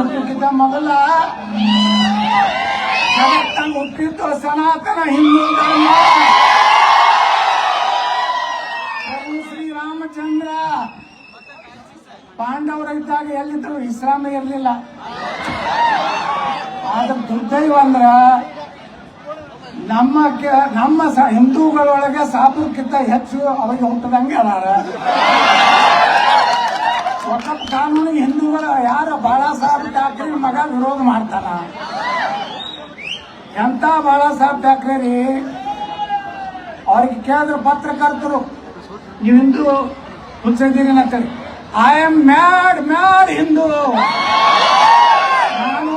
ಹುಟ್ಟಕ್ಕಿಂತ ಮೊದಲ. ಜಗತ್ತಂಗ್ ಹುಟ್ಟಿತ್ತು ಸನಾತನ ಹಿಂದೂ ಧರ್ಮ. ಶ್ರೀರಾಮಚಂದ್ರ ಪಾಂಡವರಿದ್ದಾಗ ಎಲ್ಲಿದ್ರು ವಿಶ್ರಾಮ ಇರಲಿಲ್ಲ. ಆದ್ರೆ ದುರ್ದೈವ ಅಂದ್ರ ನಮ್ಮ ನಮ್ಮ ಹಿಂದೂಗಳೊಳಗೆ ಸಾಬುಕ್ಕಿಂತ ಹೆಚ್ಚು ಅವಾಗ ಹುಟ್ಟದಂಗೆ ಅದಾರ ವಕಫ್ ಕಾನೂನಿಗೆ ಹಿಂದೂಗಳು ಯಾರು ಬಾಳಾ ಸಾಹೇಬ್ ಠಾಕ್ರೆ ಮಗ ವಿರೋಧ ಮಾಡ್ತಾನ ಎಂತ ಬಾಳಾ ಠಾಕ್ರೆ ರೀ? ಅವ್ರಿಗೆ ಕೇಳಿದ್ರು ಪತ್ರಕರ್ತರು, ನೀವು ಹಿಂದೂ ಹುಚ್ಚಿದ್ದೀರಿ ಅಂತೇಳಿ I am mad mad Hindu. ನಾನು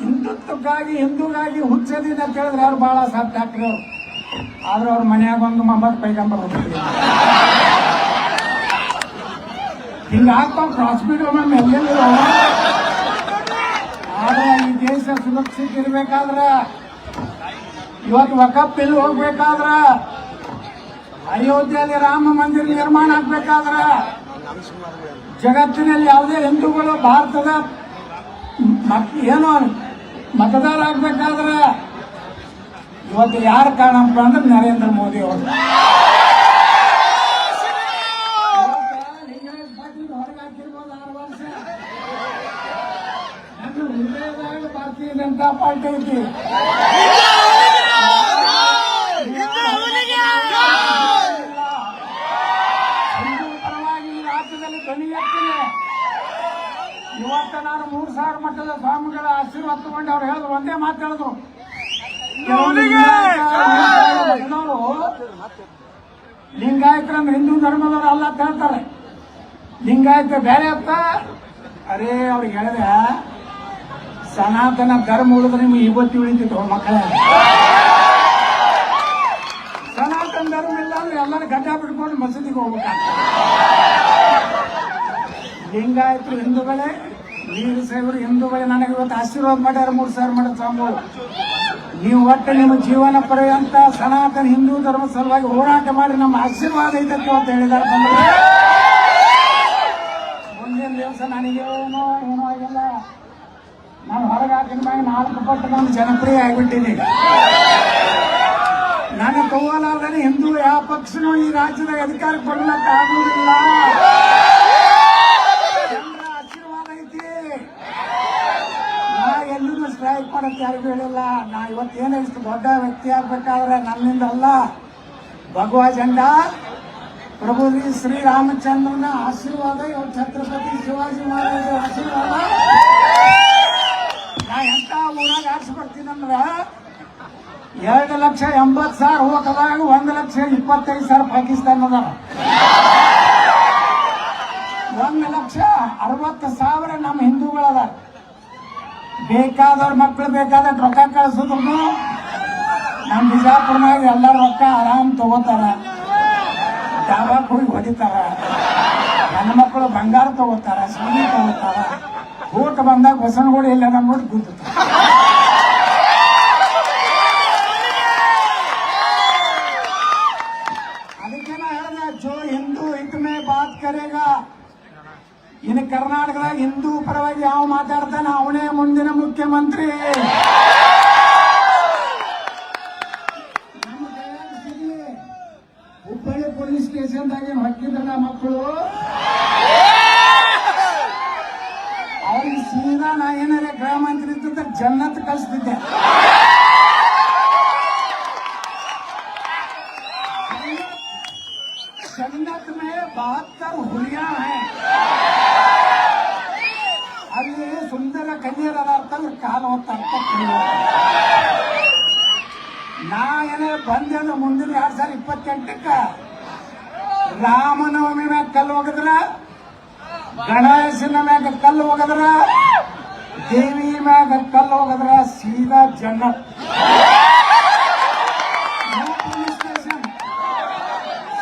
ಹಿಂದುತ್ವಕ್ಕಾಗಿ, ಹಿಂದೂಗಾಗಿ ಹುಚ್ಚದೀನಿ ಅಂತ ಯಾರು ಬಾಳಾ ಸಾಹೇಬ್ ಠಾಕ್ರೆ? ಅವರು ಆದ್ರೆ ಅವ್ರ ಮನೆಯಾಗ ಒಂದು ಮೊಹಮ್ಮದ್ ಪೈಗಂಬರ್ ಹುಟ್ಟಿದ್ರು. ಹಿಂಗ ಹಾಕ್ತಾವ್ ಕ್ರಾಸ್ ಬೀಡ್ ಎಲ್ಲೆಲ್ಲಿ ಆದ್ರೆ ಈ ದೇಶ ಸುರಕ್ಷಿತ ಇರ್ಬೇಕಾದ್ರ? ಇವತ್ತು ವಕಪ್ ಹೋಗ್ಬೇಕಾದ್ರ? ಅಯೋಧ್ಯೆಯಲ್ಲಿ ರಾಮ ಮಂದಿರ ನಿರ್ಮಾಣ ಆಗ್ಬೇಕಾದ್ರ? ಜಗತ್ತಿನಲ್ಲಿ ಯಾವುದೇ ಹಿಂದೂಗಳು, ಭಾರತದ ಏನು ಮತದಾರ ಆಗ್ಬೇಕಾದ್ರ? ಇವತ್ತು ಯಾರು ಕಾರಣಪ್ಪ ಅಂದ್ರೆ ನರೇಂದ್ರ ಮೋದಿ ಅವರು. ಜನತಾ ಪಾರ್ಟಿ ಐತಿ ಹಿಂದೂ ಈ ರಾಜ್ಯದಲ್ಲಿ ಧ್ವನಿ ಎತ್ತಿದೆ ಇವತ್ತು ನಾನು ಮೂರು ಸಾವಿರ ಮಟ್ಟದ ಸ್ವಾಮಿಗಳ ಆಶೀರ್ವಾದ ತಗೊಂಡು ಅವ್ರು ಹೇಳಿದ್ರು ಒಂದೇ ಮಾತು ಹೇಳಿದ್ರು ಲಿಂಗಾಯತರಂದ್ರೆ ಹಿಂದೂ ಧರ್ಮದವರು ಅಲ್ಲ ಅಂತ ಹೇಳ್ತಾರೆ ಲಿಂಗಾಯತ ಬೇರೆ ಅಪ್ಪ ಅರೇ ಅವ್ರಿಗೆ ಹೇಳಿದೆ ಸನಾತನ ಧರ್ಮ ಉಳಿದ್ರೆ ನಿಮ್ಗೆ ಇವತ್ತು ಉಳಿತಿತ್ತು ಮಕ್ಕಳ. ಸನಾತನ ಧರ್ಮ ಇಲ್ಲ ಅಂದ್ರೆ ಎಲ್ಲರೂ ಗಡ್ಡ ಬಿಟ್ಕೊಂಡು ಮಸೀದಿಗೆ ಹೋಗ್ಬೇಕಾಗ್ತದೆ. ಲಿಂಗಾಯತರು ಹಿಂದೂಗಳೇ ವೀರ ಸೇವರು ಹಿಂದೂಗಳೇ ನನಗೆ ಇವತ್ತು ಆಶೀರ್ವಾದ ಮಾಡ್ಯಾರ ಮೂರು ಸಾವಿರ ಮಾಡಿದ ಸ್ವಾಮಿ ನೀವು ಒಟ್ಟು ನಿಮ್ಮ ಜೀವನ ಪರ್ಯಂತ ಸನಾತನ ಹಿಂದೂ ಧರ್ಮ ಸಲುವಾಗಿ ಹೋರಾಟ ಮಾಡಿ ನಮ್ಮ ಆಶೀರ್ವಾದ ಐತಕ್ಕೆ ಅಂತ ಹೇಳಿದ್ದಾರೆ ಬಂದ್ರೆ ಮುಂದಿನ ದಿವಸ ನನಗೆ ಏನೋ ಏನೋ ಆಗಿಲ್ಲ. ನಾನು ಹೊರಗೆ ಹಾಕಿದ ನಾಲ್ಕು ಪಟ್ಟು ನಾನು ಜನಪ್ರಿಯ ಆಗಿಬಿಟ್ಟಿನಿ ನಾನು ತಗೋಲಾರ್ದೇ ಹಿಂದೂ ಯಾವ ಪಕ್ಷನೂ ಈ ರಾಜ್ಯದಾಗ ಅಧಿಕಾರಕ್ಕೆ ಬರ್ಲಕ್ಕ ಆಗುವುದಿಲ್ಲ. ಜನರ ಆಶೀರ್ವಾದ ಐತಿ. ನಾ ಎಲ್ಲಿಂದ ಸ್ಟ್ರೈಕ್ ಮಾಡಕ್ಕೆ ಯಾರಿಗೂ ಹೇಳಿಲ್ಲ. ನಾ ಇವತ್ತೇನು ಇಷ್ಟು ದೊಡ್ಡ ವ್ಯಕ್ತಿ ಆಗ್ಬೇಕಾದ್ರೆ ನನ್ನಿಂದ ಅಲ್ಲ. ಭಗವಾ ಜಂಡ, ಪ್ರಭು ಶ್ರೀರಾಮಚಂದ್ರನ ಆಶೀರ್ವಾದ ಇವತ್ತು ಛತ್ರಪತಿ ಶಿವಾಜಿ ಮಹಾರಾಜರ ಆಶೀರ್ವಾದ ನಾ ಎಂತ ಊರಾಗ ಆರಿಸ್ಬಿಡ್ತೀನಂದ್ರ ಎರಡು ಲಕ್ಷ ಎಂಬತ್ತು ಸಾವಿರ ಹೋಗದಾಗ ಒಂದು ಲಕ್ಷ ಇಪ್ಪತ್ತೈದು ಸಾವಿರ ಪಾಕಿಸ್ತಾನದ ಒಂದು ಲಕ್ಷ ಅರವತ್ತು ಸಾವಿರ ನಮ್ಮ ಹಿಂದೂಗಳದ. ಬೇಕಾದವ್ರ ಮಕ್ಕಳು ಬೇಕಾದ ರೊಕ್ಕ ಕಳಿಸಿದ್ರು ನಮ್ಮ ಬಿಜಾಪುರನಾಗ ಎಲ್ಲ ರೊಕ್ಕ ಆರಾಮ್ ತಗೋತಾರ. ಡಾಬಾಕ್ ಹೋಗಿ ಹೊಡಿತಾರ. ನನ್ನ ಮಕ್ಕಳು ಬಂಗಾರ ತಗೋತಾರ ಸೀರೆ ತಗೋತಾರ. ಊಟ ಬಂದಾಗ ಬಸವನಗುಡಿ ಇಲ್ಲ ನಮ್ಮ ನೋಡಿ ಗುದ್ದುತ್ತಾರ ಅದಕ್ಕೆ ನಾ ಹೇಳಿದೆ ಜೋ ಹಿಂದೂ ಹಿತ್ ಮೇ ಬಾತ್ ಕರೆಗ ಇನ್ನು ಕರ್ನಾಟಕದಾಗ ಹಿಂದೂ ಪರವಾಗಿ ಯಾವ ಮಾತಾಡ್ತಾನೆ ಅವನೇ ಮುಂದಿನ ಮುಖ್ಯಮಂತ್ರಿ. ಸಾವಿರ ಇಪ್ಪತ್ತೆಂಟಕ್ಕ ರಾಮನವಮಿ ಮ್ಯಾಗ ಕಲ್ಲು ಹೋಗದ್ರ? ಗಣೇಶನ ಮ್ಯಾಗ ಕಲ್ಲು ಹೋಗದ್ರ? ದೇವಿ ಮ್ಯಾಗ ಕಲ್ಲು ಹೋಗದ್ರ? ಸೀದಾ Jannat no police station.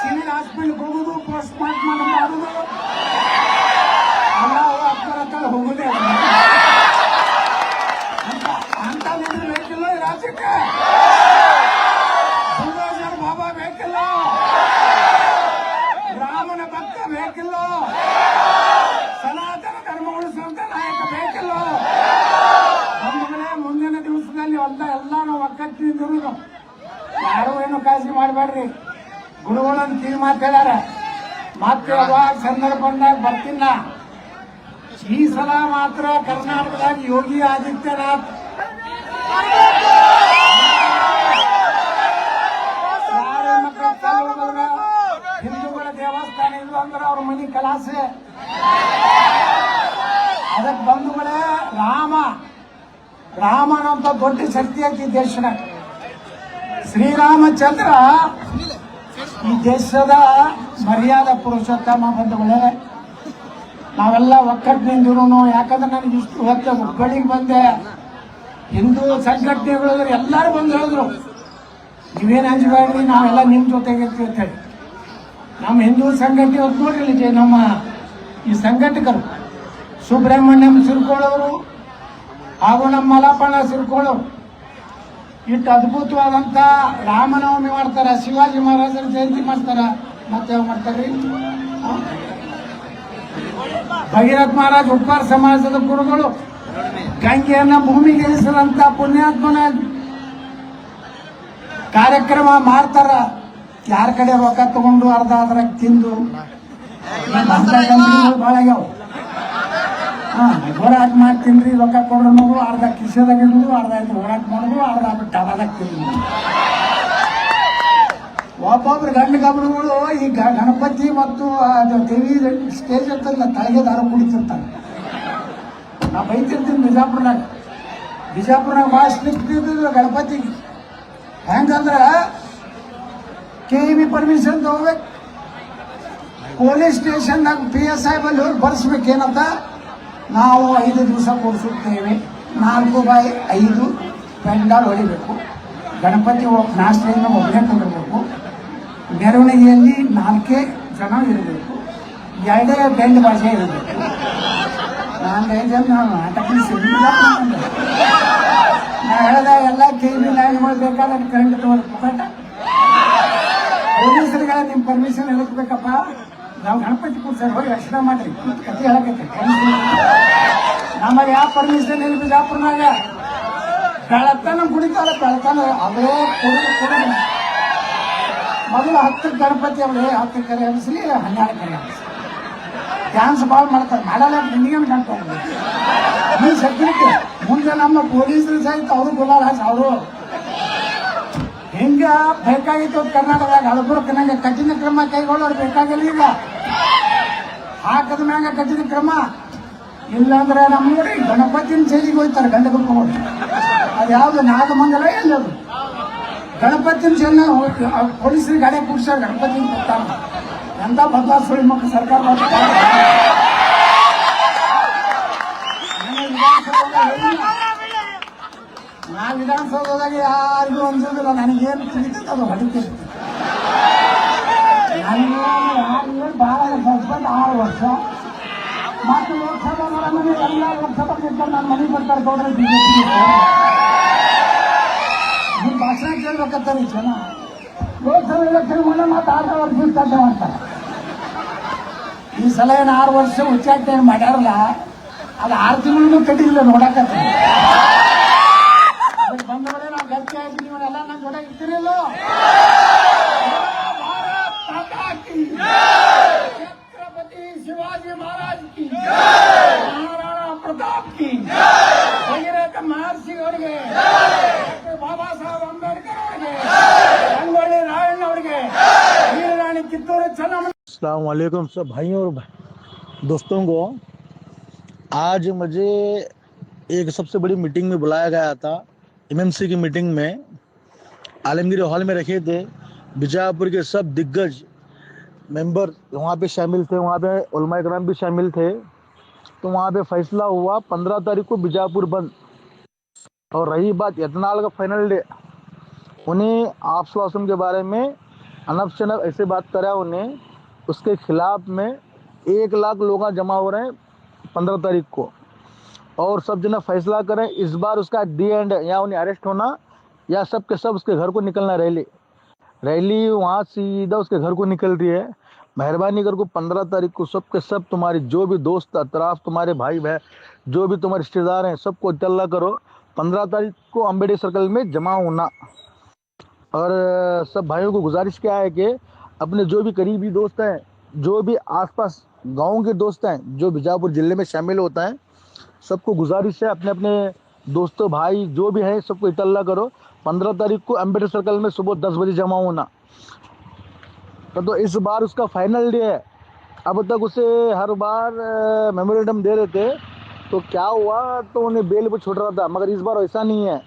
Civil hospital ಹೋಗುದು, ಪೋಸ್ಟ್ ಮಾರ್ಟಮ್ ಮಾಡುದು. ಎಲ್ಲ ಅಕ್ಕರ ಹತ್ರ ಹೋಗುದೇ ಅಂತ ಅಂತ ನಿದ್ರೆ ಬೇಕಿಲ್ಲ ಈ ರಾಜ್ಯಕ್ಕೆ. ಮಾಡಬೇಡ್ರಿ? ಗುಣಗಳು ಕಿವಿ ಮಾತು ಹೇಳ್ಯಾರ. ಮತ್ತೆ ಯಾವಾಗ ಸಂದರ್ಭ ಬಂದಾಗ ಬರ್ತಿಲ್ಲ ಈ ಸಲ ಮಾತ್ರ ಕರ್ನಾಟಕದಾಗ ಯೋಗಿ ಆದಿತ್ಯನಾಥ್. ಯಾರ ಹಿಂದೂಗಳ ದೇವಸ್ಥಾನ ಇದು ಅಂದ್ರೆ ಅವ್ರ ಮನಿ ಕಲಾಸೆ. ಅದಕ್ಕೆ ಬಂಧುಗಳೇ ರಾಮ. ರಾಮನಂತ ದೊಡ್ಡ ಶಕ್ತಿ ಐತಿ ಈ ದೇಶದಾಗ. ಶ್ರೀರಾಮಚಂದ್ರ ಈ ದೇಶದ ಮರ್ಯಾದ ಪುರುಷೋತ್ತಮ ಬಂಧುಗಳೇ, ನಾವೆಲ್ಲ ಒಕ್ಕಟ್ಟಿನಿಂದ ಯಾಕಂದ್ರೆ ನನಗೆ ಇಷ್ಟು ಹೊತ್ತು ಹುಬ್ಬಳ್ಳಿಗೆ ಬಂದೆ. ಹಿಂದೂ ಸಂಘಟನೆಗಳು ಎಲ್ಲರೂ ಬಂದು ಹೇಳಿದ್ರು, ನೀವೇನು ಹಂಚಬೇಡ್ರಿ ನಾವೆಲ್ಲ ನಿಮ್ಮ ಜೊತೆಗೆ ಇರ್ತೀವಿ ಅಂತ ಹೇಳಿ. ನಮ್ಮ ಹಿಂದೂ ಸಂಘಟನೆ ಅವ್ರು ನೋಡ್ರಿ ಇಲ್ಲಿ ನಮ್ಮ ಈ ಸಂಘಟಕರು, ಸುಬ್ರಹ್ಮಣ್ಯಂ ಸಿರ್ಕೊಳ್ಳೋರು ಹಾಗೂ ನಮ್ಮ ಮಲಪಣ್ಣ ಸಿರ್ಕೊಳ್ಳೋರು ಇಷ್ಟು ಅದ್ಭುತವಾದಂತ ರಾಮನವಮಿ ಮಾಡ್ತಾರ ಶಿವಾಜಿ ಮಹಾರಾಜರ ಜಯಂತಿ ಮಾಡ್ತಾರ ಮತ್ತೆ ಯಾವ ಮಾಡ್ತಾರ್ರಿ ಭಗೀರಥ ಮಹಾರಾಜ್ ಉಪ್ಪಾರ ಸಮಾಜದ ಗುರುಗಳು ಗಂಗೆಯನ್ನ ಭೂಮಿಗೆ ಇಳಿಸಿದಂತ ಪುಣ್ಯಾತ್ಮನ ಕಾರ್ಯಕ್ರಮ ಮಾಡ್ತಾರ ಯಾರ ಕಡೆ ರೊಕ್ಕ ತಗೊಂಡು ಅರ್ಧ ಅದ್ರಾಗ ತಿಂದು ಬಹಳ ಹಾ ಹೋರಾಟ ಮಾಡ್ತೀನಿ ರೊಕ್ಕ ಕೊಡ್ರು ನೋಡು ಅರ್ಧ ಕಿಸೆದಾಗ ಇಡುದು ಅರ್ಧ ಆಯ್ತು ಹೋರಾಟ ಮಾಡುದು, ಅರ್ಧ ಬಿಟ್ಟು ಅರ್ಧಕ್ಕೆ ತಿನ್ನೋದು ಒಬ್ಬೊಬ್ರು ಗಂಡು ಗಮನಗಳು ಈ ಗಣಪತಿ ಮತ್ತು ಅದು ದೇವಿ ಸ್ಟೇಜ್ ಅಂತ ತಲೆಗೆ ದಾರ ಕುಡಿತಿರ್ತಾರೆ. ನಾ ಬೈತಿರ್ತೀನಿ ಬಿಜಾಪುರ್ನಾಗ. ಬಿಜಾಪುರ್ನಾಗ ಭಾಳ ಇದ್ದಿದ್ರು ಗಣಪತಿಗೆ ಕೆ ಕೆ ಬಿ ಪರ್ಮಿಷನ್ ತಗೋಬೇಕು. ಪೊಲೀಸ್ ಸ್ಟೇಷನ್ದಾಗ ಪಿ ಎಸ್ ಐ ಬಲ್ಲಿ ಹೋಗಿ ಬರ್ಸ್ಬೇಕೇನಂತ ನಾವು ಐದು ದಿವಸ ಕೂರಿಸುತ್ತೇವೆ ನಾಲ್ಕು ಬೈ ಐದು ಪೆಂಡಾಲ್ ಹೊಡಿಬೇಕು. ಗಣಪತಿ ನಾಷ್ಟದಿಂದ ಒಬ್ಬನೇ ಕೊಡಬೇಕು. ಮೆರವಣಿಗೆಯಲ್ಲಿ ನಾಲ್ಕೇ ಜನ ಇರಬೇಕು. ಎರಡೇ ಬೆಂಡ್ ಭಾಷೆ ಇರಬೇಕು. ನಾನು ಐದು ಜನ ನಾಟಕ ನಾ ಹೇಳ್ದ, ಎಲ್ಲ ಕೆ ಬಿ ಲೈನ್ಗಳು ಬೇಕಾದ್ರೆ ಕರೆಂಟ್ ತಗೋಬೇಕು ಪೊಲೀಸರಿಗೆಲ್ಲ ನಿಮ್ಮ ಪರ್ಮಿಷನ್ ಎದಕ್ ಬೇಕಪ್ಪ. ನಾವು ಗಣಪತಿ ಕೂಡ್ಸಾರ ಹೋಗಿ ರಕ್ಷಣೆ ಮಾಡ್ರಿ. ಕತೆ ಹೇಳಕತ್ತೆ ನಮಗೆ ಯಾವ ಪರ್ಮಿಷನ್ ಇಲ್ಲ ಬಿಜಾಪುರ್ನಾಗ ಬೆಳತನ ಕುಡಿತಾರ ಬೆಳತನ ಅದೇ ಕುಡಿದು ಕುಡಿದು ಮೊದಲು ಹತ್ತು ಗಣಪತಿ ಅವಳು, ಹತ್ತು ಕರೆ ಅನಿಸ್ಲಿ ಹನ್ನೆರಡು ಕರೆ ಅನಿಸ್ಲಿ ಡ್ಯಾನ್ಸ್ ಭಾಳ ಮಾಡ್ತಾರೆ. ಮಾಡಲ್ಲ ನಿನಗೇನು ಕಾಣ್ತಾರೆ ಈ ಸೆಕ್ಯೂರಿಟಿ ಮುಂದೆ ನಮ್ಮ ಪೊಲೀಸರು ಸಹಿತ ಅವರು ಗುಲಾಲ್ ಹಾಸ್ ಅವರು ಹಿಂಗ ಬೇಕಾಗಿತ್ತು ಕರ್ನಾಟಕದಾಗ? ಹಳಬುರ್ಕ ನಂಗೆ ಕಠಿಣ ಕ್ರಮ ಕೈಗೊಳ್ಳೋರು ಬೇಕಾಗಿಲ್ಲ ಹಾಕದ ಮ್ಯಾಗ ಕಟ್ಟಿದ ಕ್ರಮ. ಇಲ್ಲಾಂದ್ರೆ ನಮ್ಮ ನೋಡಿ ಗಣಪತಿನ ಸೇರಿಗೆ ಹೋಗ್ತಾರೆ, ಗಂಡ ಗುಂಪುಗಳು ಅದು ಯಾವ್ದು ನಾಗಮಂಗಲ ಎಲ್ಲದು ಗಣಪತಿನ ಚೆನ್ನ ಪೊಲೀಸರು ಗಾಡಿ ಕೂಡ್ಸಾರ ಗಣಪತಿನ ಕೊಡ್ತಾರ ಎಂತ ಬದಲಾಸ್ ಸುಳಿ ಮಕ್ಕಳು ಸರ್ಕಾರ. ನಾ ವಿಧಾನಸೌಧದಾಗ ಯಾರಿಗೂ ಅನ್ಸೋದಿಲ್ಲ ನನಗೇನು ತಿಳಿತೈತೆ ಅದು ಹೊಡಿತೀನಿ. ನನಗೆ ಯಾರಿಗೂ ಭಾಳ ಹಸ್ಬೆಂಡ್ ಆರು ವರ್ಷ ಮತ್ತು ಲೋಕಸಭಾ ಮನೆ ಎಲ್ಲ ಲೋಕಸಭಾ ನಿಂತ್ಕೊಂಡು ನನ್ನ ಮನೆಗೆ ಬರ್ತಾರೆ ಗೌಡ್ರೆ ಬಿಜೆಪಿ ನಿಮ್ಮ ಭಾಷಣ ಕೇಳ್ಬೇಕಂತಾರೆ ಜನ ಲೋಕಸಭಾ ಎಲೆಕ್ಷನ್ ಮುನ್ನ ಮತ್ತೆ ಆರು ವರ್ಷ ಕೆಲಸ ಮಾಡ್ತಾರೆ ಈ ಸಲ ಏನು ಆರು ವರ್ಷ ಉಚ್ಚಾಟನೆ ಏನು ಮಾಡ್ಯಾರಲ್ಲ ಅದು ಆರು ತಿಂಗಳು ಕಟ್ಟಿಲ್ಲ ನೋಡಕತ್ತೀನಿ अलैक्म सब भाइयों और दोस्तों को, आज मुझे एक सबसे बड़ी मीटिंग में बुलाया गया था एमएमसी की मीटिंग में। आलमगीर हॉल में रखे थे। बीजापुर के सब दिग्गज मेंबर वहाँ पे शामिल थे। वहाँ पे उलमा भी शामिल थे। तो वहाँ पे फैसला हुआ, पंद्रह तारीख को बीजापुर बंद। और रही बात यतनाल का फाइनल डे उन्हें आप के बारे में, अनब ऐसे बात करा उन्हें। उसके खिलाफ में एक लाख लोग जमा हो रहे हैं पंद्रह तारीख को। और सब जना फैसला करें, इस बार उसका डी एंड या उन्हें अरेस्ट होना, या सब के सब उसके घर को निकलना रैली। रैली वहाँ सीधा उसके घर को निकल रही है। मेहरबानी कर को पंद्रह तारीख को सब के सब तुम्हारी जो भी दोस्त, अतराफ, तुम्हारे भाई बहन, जो भी तुम्हारे रिश्तेदार हैं, सबको इतला करो, पंद्रह तारीख को अंबेडकर सर्कल में जमा होना। और सब भाइयों को गुजारिश क्या है कि अपने जो भी करीबी दोस्त हैं जो भी आसपास गाँव के दोस्त हैं जो बीजापुर ज़िले में शामिल होता है सबको गुजारिश है अपने अपने दोस्तों भाई जो भी हैं सबको इतला करो। पंद्रह तारीख को अंबेडकर सर्कल में सुबह दस बजे जमा होना। तो, तो इस बार उसका फाइनल डे है। अब तक उसे हर बार मेमोरेंडम दे रहे थे। तो क्या हुआ तो उन्हें बेल पर छोड़ रहा था। मगर इस बार ऐसा नहीं है।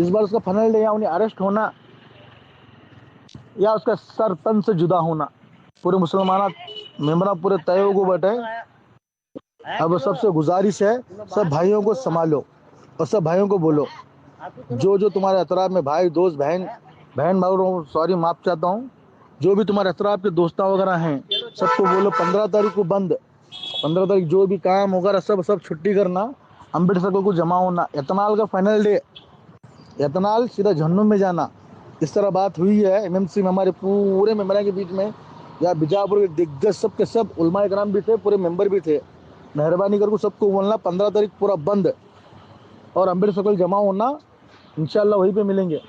इस बार उसका फाइनल डे है उन्हें अरेस्ट होना। या उसका सर तन से जुदा होना। पूरे मुसलमान मेमरा पूरे तय को बैठे अब सबसे गुजारिश है, सब भाइयों को संभालो और सब भाइयों को बोलो। जो जो तुम्हारे अतराब में भाई, दोस्त, बहन बहन भाई सॉरी, माफ़ चाहता हूँ। जो भी तुम्हारे अतराब के दोस्ता वगैरह हैं, सबको बोलो, पंद्रह तारीख को बंद। पंद्रह तारीख जो भी काम वगैरह सब सब छुट्टी करना। अंबेडकर को जमा होना। एतनाल का फाइनल डे एतनाल सीधा जहन्नुम में जाना। इस तरह बात हुई है एमएमसी में हमारे पूरे मेंबर के बीच में, या बिजापुर के दिग्गज सब के सब, उलमा इकराम भी थे, पूरे मेंबर भी थे। मेहरबानी करके सबको बोलना, पंद्रह तारीख पूरा बंद, और अंबेडकर सर्कल जमा होना, इंशाल्लाह वहीं पे मिलेंगे।